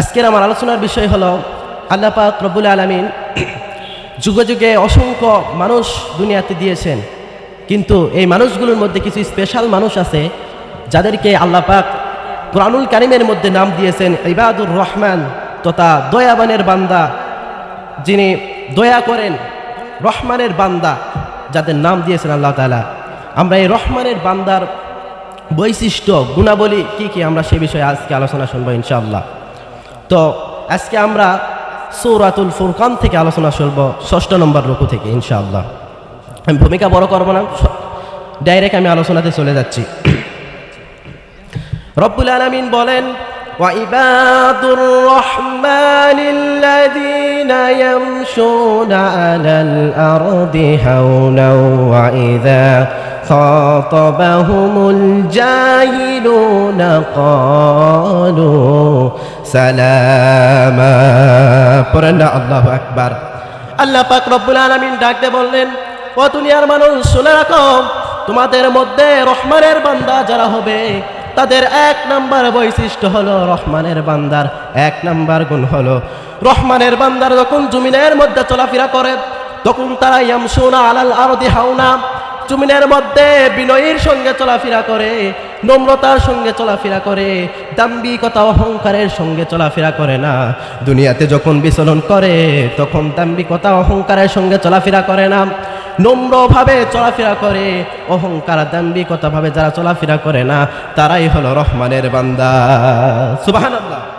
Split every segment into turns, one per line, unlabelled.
আজকের আমার আলোচনার বিষয় হলো আল্লাহ পাক রব্বুল আলমিন যুগে যুগে অসংখ্য মানুষ দুনিয়াতে দিয়েছেন। কিন্তু এই মানুষগুলোর মধ্যে কিছু স্পেশাল মানুষ আছে যাদেরকে আল্লাহ পাক কোরআনুল কারিমের মধ্যে নাম দিয়েছেন ইবাদুর রহমান তথা দয়াবানের বান্দা, যিনি দয়া করেন রহমানের বান্দা যাদের নাম দিয়েছেন আল্লাহ তালা আমরা এই রহমানের বান্দার বৈশিষ্ট্য, গুণাবলী কি কি আমরা সে বিষয়ে আজকে আলোচনা শুনব ইনশাআল্লাহ। তো আজকে আমরা সৌরাতুল ফুরকান থেকে আলোচনা শুনব ষষ্ঠ নম্বর রুকু থেকে ইনশাআল্লাহ আমি ভূমিকা বড় করবো না ডাইরেক্ট আমি আলোচনাতে চলে যাচ্ছি রব্বুল আলমিন বলেন وعباد الرحمن الذين يمشون على الأرض هونا وإذا خاطبهم الجاهلون قالوا سلاما পড়েন আল্লাহু আকবার আল্লাহ পাক রব্বুল আলামিন ডাকতে বললেন ও দুনিয়ার মানুষ শুনে রাখো তোমাদের মধ্যে রহমানের বান্দা যারা হবে তাদের এক নাম্বার বৈশিষ্ট্য হলো রহমানের বান্দার এক নাম্বার গুণ হলো রহমানের বান্দার যখন জমিনের মধ্যে চলাফেরা করে তখন তারা ইয়ামসুনা আলাল আরদি হাওনা জমিনের মধ্যে বিনয়ের সঙ্গে চলাফেরা করে, নম্রতার সঙ্গে চলাফেরা করে দাম্বিকতা অহংকারের সঙ্গে চলাফেরা করে না। দুনিয়াতে যখন বিচলন করে, তখন দাম্বিকতা অহংকারের সঙ্গে চলাফেরা করে না। নম্রভাবে চলাফেরা করে, অহংকার দাম্বিকতাভাবে যারা চলাফেরা করে না, তারাই হলো রহমানের বান্দা। সুবাহান্লাহ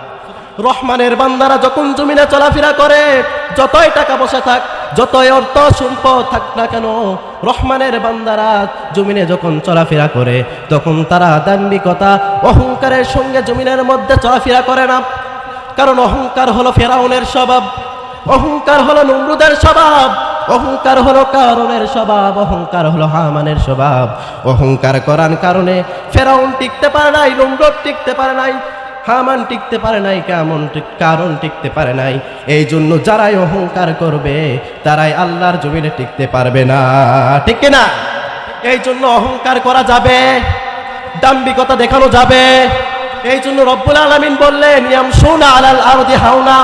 রহমানের বান্দারা যখন জমিনে চলাফেরা করে, যতই টাকা পয়সা থাক, যতই অর্থ সম্পদ থাক না কেন, রহমানের বান্দারা জমিনে যখন চলাফেরা করে, তখন তারা দাম্বিকতা অহংকারের সঙ্গে জমিনের মধ্যে চলাফেরা করে না। কারণ অহংকার হলো ফেরাউনের স্বভাব, অহংকার হলো নমরুদের স্বভাব, অহংকার হলো কারণের স্বভাব, অহংকার হলো হামানের স্বভাব। অহংকার করার কারণে ফেরাউন টিকতে পারে নাই, নমরুদ টিকতে পারে নাই হামান টিকতে পারে নাই, কেমন কারণ টিকতে পারে নাই। এই জন্য যারাই অহংকার করবে, তারাই আল্লাহর জমিনে টিকতে পারবে না। ঠিক না এই জন্য অহংকার করা যাবে দাম্বিকতা দেখানো যাবে। এই জন্য রব্বুল আলমিন বললেন ইয়াম সোনা আলাল আরদি হাওনা।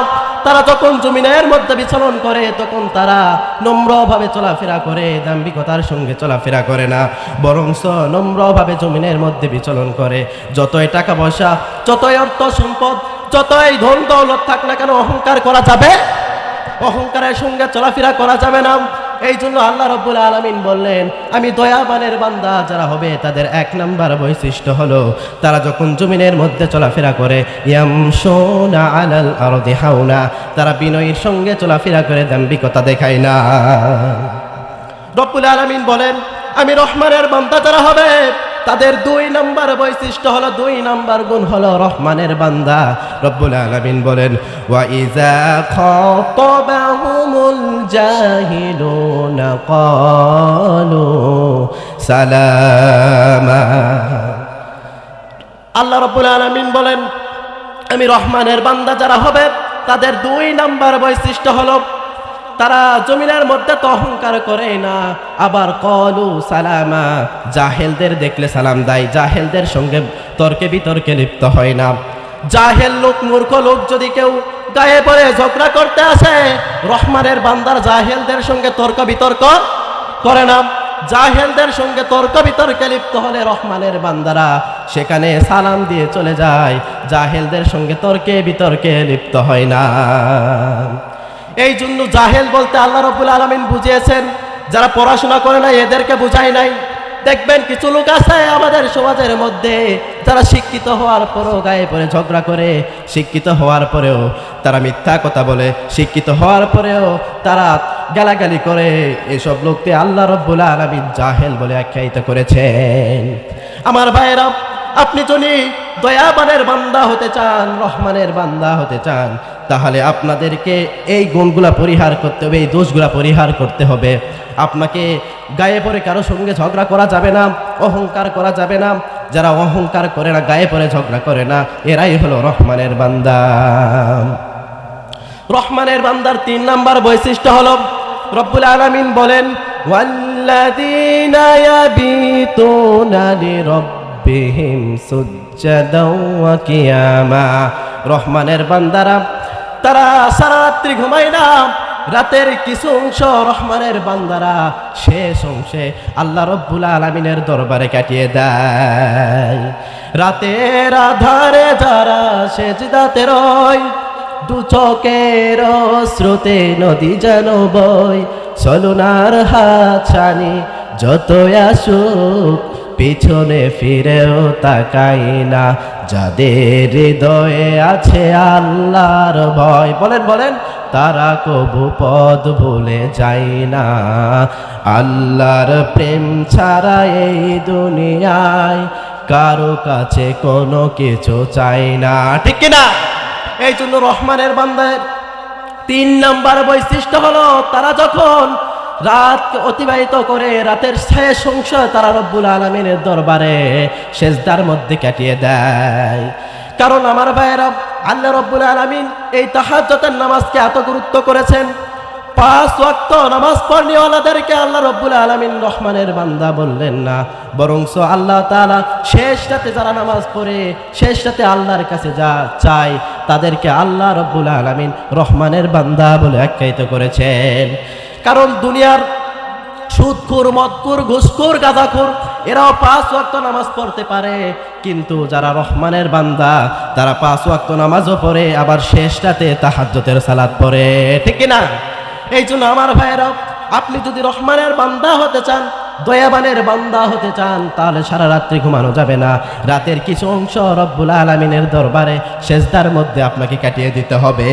তারা যখন জমিনের মধ্যে বিচরণ করে, তখন তারা নম্রভাবে চলাফেরা করে, দাম্ভিকতার সঙ্গে চলাফেরা করে না। বরং নম্রভাবে জমিনের মধ্যে বিচরণ করে। যতই টাকা পয়সা, যতই অর্থ সম্পদ, যতই ধন দৌলত থাক না কেন, অহংকার করা যাবে? অহংকারের সঙ্গে চলাফেরা করা যাবে না। এই জন্য আল্লাহ রব্বুল আলমিন বললেন, আমি দয়াবানের বান্দা, যারা হবে তাদের এক নাম্বার বৈশিষ্ট্য হলো, তারা যখন জমিনের মধ্যে চলাফেরা করে ইয়াম সোনা আলাল আর দেহাউনা তারা বিনয়ের সঙ্গে চলাফেরা করে দাম্বিকতা দেখায় না। রব্বুল আলমিন বলেন, আমি রহমানের বান্দা যারা হবে তাদের দুই নাম্বার বৈশিষ্ট্য হলো, দুই নাম্বার গুণ হলো রহমানের বান্দা। রব্বুল আলামিন বলেন, ওয়া ইজা খাতাবাহুমুল জাহিলুনা ক্বালু সালামা। আল্লাহ রব্বুল আলামিন বলেন, আমি রহমানের বান্দা যারা হবে, তাদের দুই নাম্বার বৈশিষ্ট্য হলো তারা জমিনের মধ্যে তো অহংকার করে না। আবার কলু সালামা, জাহেলদের দেখলে সালাম দেয়, জাহেলদের সঙ্গে তর্কে বিতর্কে লিপ্ত হয় না। জাহেল লোক, মূর্খ লোক যদি কেউ গায়ে পড়ে ঝগড়া করতে আসে, রহমানের বান্দার জাহেলদের সঙ্গে তর্ক বিতর্ক করে না। জাহেলদের সঙ্গে তর্ক বিতর্কে লিপ্ত হলে রহমানের বান্দারা সেখানে সালাম দিয়ে চলে যায়। জাহেলদের সঙ্গে তর্কে বিতর্কে লিপ্ত হয় না। এই জন্য জাহেল বলতে আল্লাহ রবুল আলমিন বুঝিয়েছেন, যারা পড়াশোনা করে নাই, এদেরকে বুঝাই নাই। দেখবেন কিছু লোক আছে আমাদের সমাজের মধ্যে, যারা শিক্ষিত হওয়ার পরেও গায়ে পরে ঝগড়া করে, শিক্ষিত হওয়ার পরেও তারা মিথ্যা কথা বলে, শিক্ষিত হওয়ার পরেও তারা গালাগালি করে। এসব লোককে আল্লাহ রব্বুল আলমিন জাহেল বলে আখ্যায়িত করেছেন। আমার ভাইয়েরা, আপনি যদি দয়াবানের বান্দা হতে চান, রহমানের বান্দা হতে চান তাহলে আপনাদেরকে এই গুণগুলা পরিহার করতে হবে এই দোষগুলা পরিহার করতে হবে আপনাকে গায়ে পরে কারো সঙ্গে ঝগড়া করা যাবে না অহংকার করা যাবে না যারা অহংকার করে না গায়ে পরে ঝগড়া করে না এরাই হলো রহমানের বান্দা রহমানের বান্দার তিন নাম্বার বৈশিষ্ট্য হলো রব্বুল আলামিন বলেন ওয়াল্লাযীনা ইয়াবিতুনা লিরাব্বিহিম ربهم سجدا وقياما রহমানের বান্দারা তারা সারা রাত্রি ঘুমায় না। রাতের কিছু অংশ রহমানের বান্দারা শেষ অংশে আল্লাহ রব্বুল আলমিনের দরবারে কাটিয়ে দেয়। রাতের আধারে যারা সেজদাতে রয় দু চোখের স্রোতে নদী যেন বই সলুনার হাত ছানি যত আসুক পিছনে ফিরেও তাকাই না যাদের হৃদয়ে আছে আল্লাহর ভয়, বলেন বলেন, তারা কবু পদ ভুলে যায় না। আল্লাহর প্রেম ছাড়া এই দুনিয়ায় কারও কাছে কোনো কিছু চাই না। ঠিক কিনা এই জন্য রহমানের বান্দার তিন নাম্বার বৈশিষ্ট্য হলো, তারা যখন রাত অতিবাহিত করে রাতের শেষ অংশ তারা রব্বুল আলমিনের দরবারে শেষদার মধ্যে কাটিয়ে দেয়। কারণ আমার ভাইয়েরা, আল্লাহ রব্বুল আলমিন এই তাহাজতের নামাজকে এত গুরুত্ব করেছেন। পাঁচ ওয়াক্ত নামাজ পড়নিওয়ালাদেরকে আল্লাহ রব্বুল আলমিন রহমানের বান্দা বললেন না। বরংস আল্লাহ তাআলা শেষ রাতে যারা নামাজ পড়ে, শেষ রাতে আল্লাহর কাছে যা চায়, তাদেরকে আল্লাহ রব্বুল আলমিন রহমানের বান্দা বলে আখ্যায়িত করেছেন। কারণ দুনিয়ার সুদখুর মদকুর ঘুষখুর গাঁদাখুর এরাও পাঁচ ওয়াক্ত নামাজ পড়তে পারে। কিন্তু যারা রহমানের বান্দা, তারা পাঁচ ওয়াক্ত নামাজও পড়ে, আবার শেষ রাতে সালাত পড়ে। ঠিক না এই জন্য আমার ভাইয়েরা, আপনি যদি রহমানের বান্দা হতে চান, দয়াবানের বান্দা হতে চান, তাহলে সারা রাত্রি ঘুমানো যাবে না। রাতের কিছু অংশ রব্বুল আলমিনের দরবারে শেষদার মধ্যে আপনাকে কাটিয়ে দিতে হবে।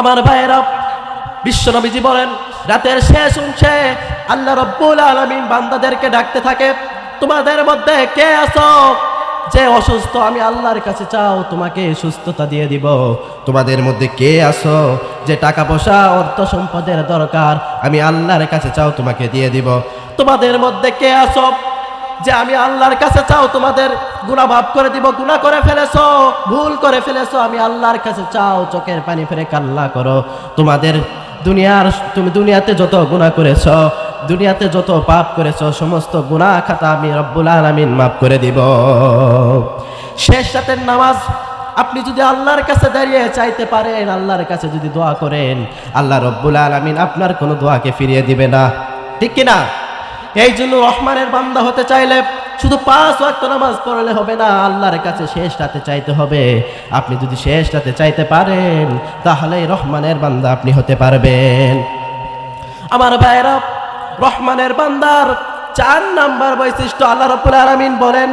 আমার ভাইয়েরা বিশ্বনবীজি বলেন, রাতের শেষ অংশে আল্লাহ রব্বুল আলমিন বান্দাদেরকে ডাকতে থাকে, তোমাদের মধ্যে কে আছো? যে অসুস্থ, আমি আল্লাহর কাছে চাও, তোমাকে সুস্থতা দিয়ে দিব। তোমাদের মধ্যে কে আছো? যে টাকা পয়সা অর্থ সম্পদের দরকার, আমি আল্লাহর কাছে চাও, তোমাকে দিয়ে দিব। তোমাদের মধ্যে কে আছো? যে আমি আল্লাহর কাছে চাও, তোমাদের গুণা ভাব করে দিব, গুণা করে ফেলেছো, ভুল করে ফেলেছো, আমি আল্লাহর কাছে চাও, চোখের পানি ফেরে কাল্লা করো। তোমাদের দুনিয়ার তুমি দুনিয়াতে যত গুণা করেছ, দুনিয়াতে যত পাপ করেছ, সমস্ত গুণা খাতা আমি রব্বুল আলামিন মাফ করে দিব। শেষ রাতের নামাজ আপনি যদি আল্লাহর কাছে দাঁড়িয়ে চাইতে পারেন, আল্লাহর কাছে যদি দোয়া করেন, আল্লাহ রব্বুল আলামিন আপনার কোনো দোয়াকে ফিরিয়ে দিবে না। ঠিক কিনা? এই জন্য রহমানের বান্দা হতে চাইলে শুধু পাঁচ ওয়াক্ত নামাজ পড়লে হবে না, আল্লাহর কাছে শেষ রাতে চাইতে হবে। আপনি যদি শেষ রাতে চাইতে পারেন, তাহলে রহমানের বান্দা আপনি হতে পারবেন। আমার ভাইয়ের, রহমানের বান্দার চার নাম্বার বৈশিষ্ট্য আল্লাহ রপুল আরামিন বলেন,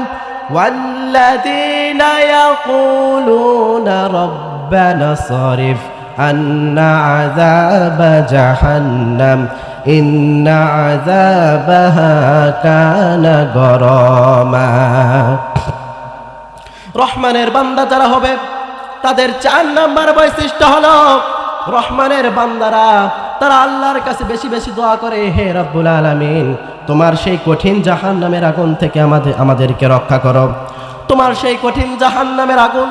ওয়াল্লাযীনা ইয়াকুলুনা রব্বানা সরিফ। عنا عذاب جهنم إن عذابها كان غراما রহমানের বান্দা যারা হবে তাদের চার নাম্বার বৈশিষ্ট্য হলো রহমানের বান্দারা তারা আল্লাহর কাছে বেশি বেশি দোয়া করে হে রব্বুল আলামিন তোমার সেই কঠিন জাহান নামের আগুন থেকে আমাদের আমাদেরকে রক্ষা করো তোমার সেই কঠিন জাহান নামের আগুন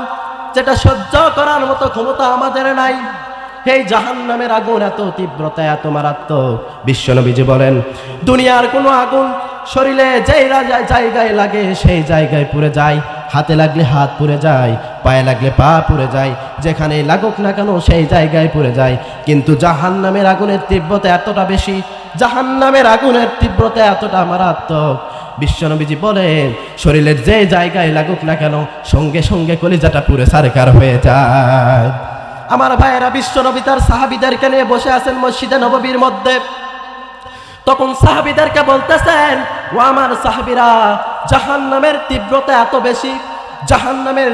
যেটা সহ্য করার মতো ক্ষমতা আমাদের নাই। এই জাহান নামের আগুন এত তীব্রতা, এত মারাত্মক। বিশ্বনবীজি বলেন, দুনিয়ার কোনো আগুন শরীরে যেই জায়গায় লাগে সেই জায়গায় পুড়ে যায়। হাতে লাগলে হাত পুড়ে যায়, পায়ে লাগলে পা পুড়ে যায়। যেখানে লাগুক না কেন সেই জায়গায় পুড়ে যায়। কিন্তু জাহান নামের আগুনের তীব্রতা এতটা বেশি জাহান নামের আগুনের তীব্রতা এতটা মারাত্মক। বিশ্বনবীজি বলেন, শরীরের যে জায়গায় লাগুক না কেন, সঙ্গে সঙ্গে কলিজাটা পুরে সারকার হয়ে যায়। আমার ভাইয়েরা বিশ্বনবী তার সাহাবিদেরকে নিয়ে বসে আছেন মসজিদে নববীর মধ্যে। তখন সাহাবিদেরকে বলতেছেন, ও আমার সাহাবিরা জাহান নামের তীব্রতা এত বেশি জাহান নামের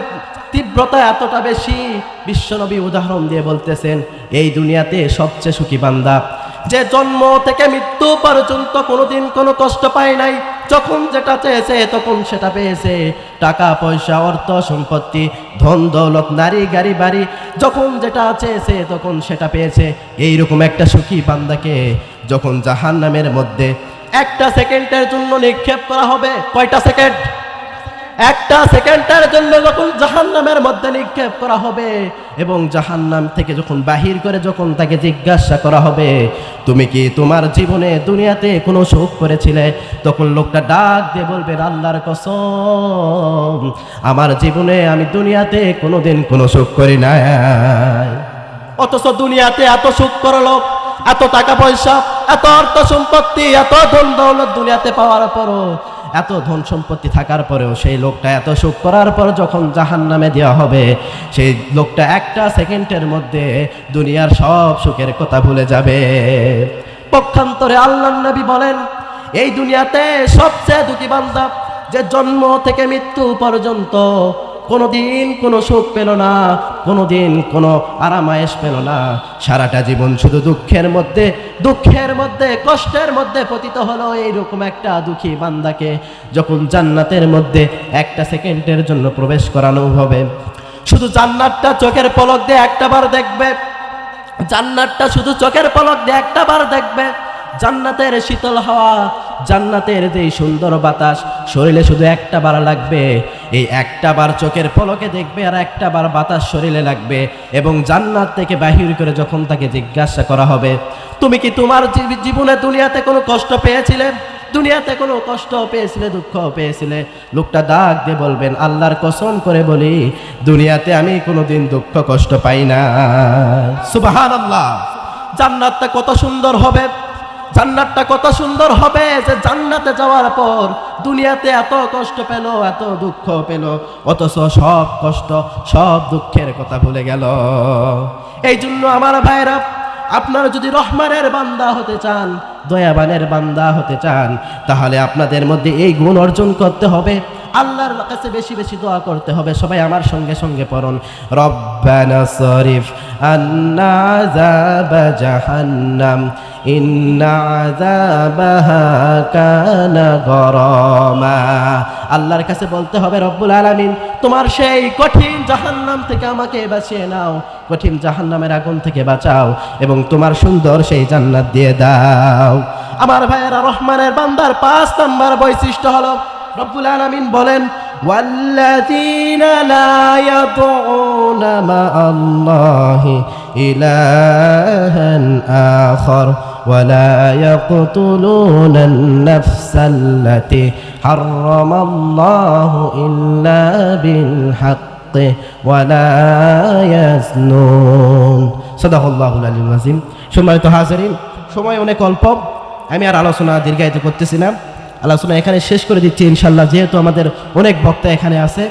তীব্রতা এতটা বেশি। বিশ্বনবী উদাহরণ দিয়ে বলতেছেন, এই দুনিয়াতে সবচেয়ে সুখী বান্দা, যে জন্ম থেকে মৃত্যু পর্যন্ত কোনোদিন কোনো কষ্ট পায় নাই যখন যেটা চেয়েছে, তখন সেটা পেয়েছে। টাকা, পয়সা, অর্থ, সম্পত্তি, ধন, দৌলত, নারী, গাড়ি, বাড়ি, যখন যেটা চেয়েছে, তখন সেটা পেয়েছে। এইরকম একটা সুখী বান্দাকে যখন জাহান নামের মধ্যে একটা সেকেন্ডের জন্য নিক্ষেপ করা হবে, কয়টা সেকেন্ড? একটা সেকেন্ডের জন্য যখন জাহান্নামের মধ্যে নিক্ষেপ করা হবে এবং জাহান্নাম থেকে যখন বাহির করে যখন তাকে জিজ্ঞাসা করা হবে, তুমি কি তোমার জীবনে দুনিয়াতে কোনো সুখ করেছিলে? তখন লোকটা ডাক দিয়ে বলবে, আল্লাহর কসম, আমার জীবনে আমি দুনিয়াতে কোনোদিন কোনো সুখ করি নাই। অথচ দুনিয়াতে এত সুখ করল এত টাকা পয়সা, এত অর্থ সম্পত্তি, এত ধন দৌলত দুনিয়াতে পাওয়ার পরও এত ধন সম্পত্তি থাকার পরেও সেই লোকটা এত সুখ করার পর যখন জাহান নামে দেওয়া হবে, সেই লোকটা একটা সেকেন্ডের মধ্যে দুনিয়ার সব সুখের কথা ভুলে যাবে। পক্ষান্তরে আল্লাহ নবী বলেন, এই দুনিয়াতে সবচেয়ে দুটি বান্ধব যে জন্ম থেকে মৃত্যু পর্যন্ত কোনোদিন কোনো সুখ পেল না, কোনোদিন কোনো আরামায়েশ পেল না। সারাটা জীবন শুধু দুঃখের মধ্যে দুঃখের মধ্যে, কষ্টের মধ্যে পতিত হলো এইরকম একটা দুঃখী বান্দাকে। যখন জান্নাতের মধ্যে একটা সেকেন্ডের জন্য প্রবেশ করানো হবে, শুধু জান্নাতটা চোখের পলক দিয়ে একটা বার দেখবে। জান্নাতটা শুধু চোখের পলক দিয়ে একটা বার দেখবে। জান্নাতের শীতল হাওয়া, জান্নাতের যে সুন্দর বাতাস, শরীরে শুধু একটা বার লাগবে। এই একটা বার চোখের পলকে দেখবে আর একটা বার বাতাস শরীরে লাগবে এবং জান্নাত থেকে বাহির করে যখন তাকে জিজ্ঞাসা করা হবে, তুমি কি তোমার জীবনে দুনিয়াতে কোনো কষ্ট পেয়েছিলে? দুনিয়াতে কোনো কষ্ট পেয়েছিলে, দুঃখ পেয়েছিলে? লোকটা দাগ দিয়ে বলবেন, আল্লাহর কসম করে বলি, দুনিয়াতে আমি কোনোদিন দুঃখ কষ্ট পাই না। সুবাহান আল্লাহ জান্নাতটা কত সুন্দর হবে। জান্নাতটা কত সুন্দর হবে যে জান্নাতে যাওয়ার পর দুনিয়াতে এত কষ্ট পেল, এত দুঃখ পেল, অথচ সব কষ্ট, সব দুঃখের কথা ভুলে গেল। এই জন্য আমার ভাইরা, আপনারা যদি রহমানের বান্দা হতে চান, দয়াবানের বান্দা হতে চান, তাহলে আপনাদের মধ্যে এই গুণ অর্জন করতে হবে। আল্লাহর কাছে বেশি বেশি দোয়া করতে হবে। সবাই আমার সঙ্গে সঙ্গে পড়ুন। রব্বানা শরীফ আন্না জাহান্নাম আল্লাহর কাছে বলতে হবে, রব্বুল আলামিন, তোমার সেই কঠিন জাহান্নাম থেকে আমাকে বাঁচিয়ে নাও। কঠিন জাহান্নামের আগুন থেকে বাঁচাও এবং তোমার সুন্দর সেই জান্নাত দিয়ে দাও। আমার ভাইয়েরা, রহমানের বান্দার পাঁচ নাম্বার বৈশিষ্ট্য হলো রব্বুল আলামিন বলেন والذين لا يدعون مع الله إلها آخر ولا يقتلون النفس التي حرم الله إلا بالحق ولا يزنون صدق الله العلي العظيم সম্মানিত হাজারিন সময় অনেক অল্প আমি আর আলোচনা দীর্ঘায়িত করতেছি না আলোচনা এখানে শেষ করে দিচ্ছি ইনশাল্লাহ যেহেতু আমাদের অনেক বক্তা এখানে আছে।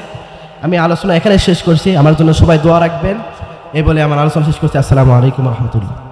আমি আলোচনা এখানে শেষ করছি, আমার জন্য সবাই দোয়া রাখবেন। এই বলে আমার আলোচনা শেষ করছি। আসসালামু আলাইকুম রহমতুল্লাহ।